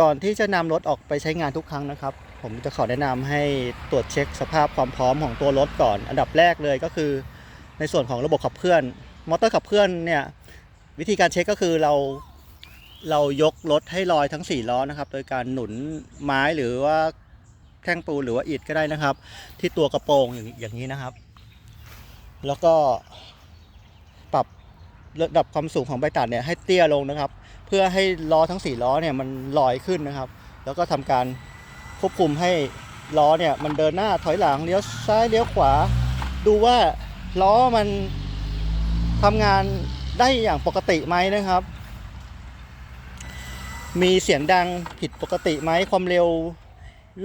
ก่อนที่จะนำรถออกไปใช้งานทุกครั้งนะครับ ผมจะขอแนะนำให้ตรวจเช็คสภาพความพร้อมของตัวรถก่อน อันดับแรกเลยก็คือ ในส่วนของระบบขับเคลื่อน มอเตอร์ขับเคลื่อนเนี่ยวิธีการเช็คก็คือเราเรายกรถให้ลอยทั้ง 4 ล้อนะครับ โดยการหนุนไม้หรือว่าแท่งปูนหรือว่าอิฐก็ได้นะครับ ที่ตัวกระโปรงอย่างนี้นะครับ แล้วก็ปรับ ระดับความสูงของใบตัดเนี่ยให้เตี้ยลงนะครับ เพื่อให้ล้อทั้ง 4 ล้อเนี่ยมันลอยขึ้นนะครับ แล้วก็ทำการควบคุมให้ล้อเนี่ยมันเดินหน้าถอยหลังเลี้ยวซ้ายเลี้ยวขวา ดูว่าล้อมันทำงานได้อย่างปกติไหมนะครับ มีเสียงดังผิดปกติไหมความเร็ว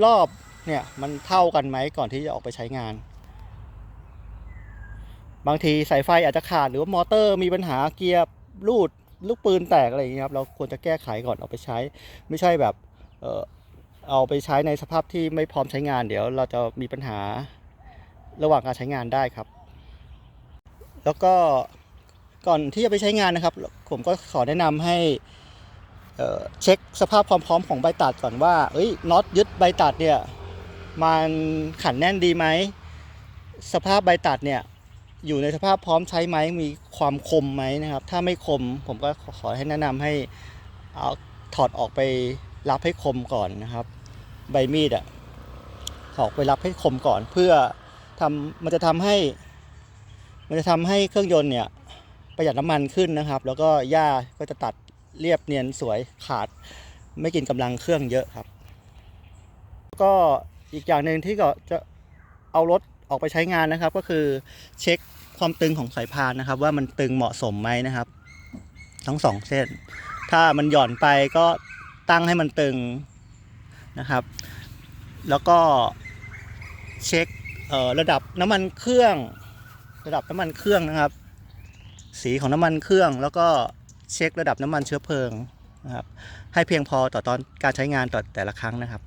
รอบเนี่ยมันเท่ากันไหมก่อนที่จะออกไปใช้งาน บางทีสายไฟอาจจะขาดหรือว่ามอเตอร์มีปัญหาเกียร์รูดลูกปืนแตกอะไรอย่างเงี้ยครับเราควรจะแก้ไขก่อนเอาไปใช้ ไม่ใช่แบบเออเอาไปใช้ในสภาพที่ไม่พร้อมใช้งาน เดี๋ยวเราจะมีปัญหาระหว่างการใช้งานได้ครับ แล้วก็ก่อนที่จะไปใช้งานนะครับ ผมก็ขอแนะนำให้เเช็คสภาพความพร้อมของใบตัดก่อนว่าเอ้ยน็อตยึดใบตัดเนี่ยมันขันแน่นดีไหมสภาพใบตัดเนี่ย อยู่ในสภาพพร้อมใช้ไหมมีความคมไหมนะครับ ถ้าไม่คมผมก็ขอให้แนะนำให้เอาถอดออกไปรับให้คมก่อนนะครับ ใบมีดอะถอดไปรับให้คมก่อน เพื่อทำมันจะทำให้ มันจะทำให้เครื่องยนต์เนี่ยประหยัดน้ำมันขึ้นนะครับ แล้วก็หญ้าก็จะตัดเรียบเนียนสวยขาด ไม่กินกำลังเครื่องเยอะครับ ก็อีกอย่างหนึ่งที่ก็จะเอารถ ออกไปใช้งานนะครับ ก็คือเช็คความตึงของสายพานนะครับ ว่ามันตึงเหมาะสมไหมนะครับ ทั้งสองเส้น ถ้ามันหย่อนไปก็ตั้งให้มันตึงนะครับ แล้วก็เช็คระดับน้ำมันเครื่อง ระดับน้ำมันเครื่องนะครับ สีของน้ำมันเครื่องแล้วก็เช็คระดับน้ำมันเชื้อเพลิงนะครับให้เพียงพอต่อตอนการใช้งานต่อแต่ละครั้งนะครับ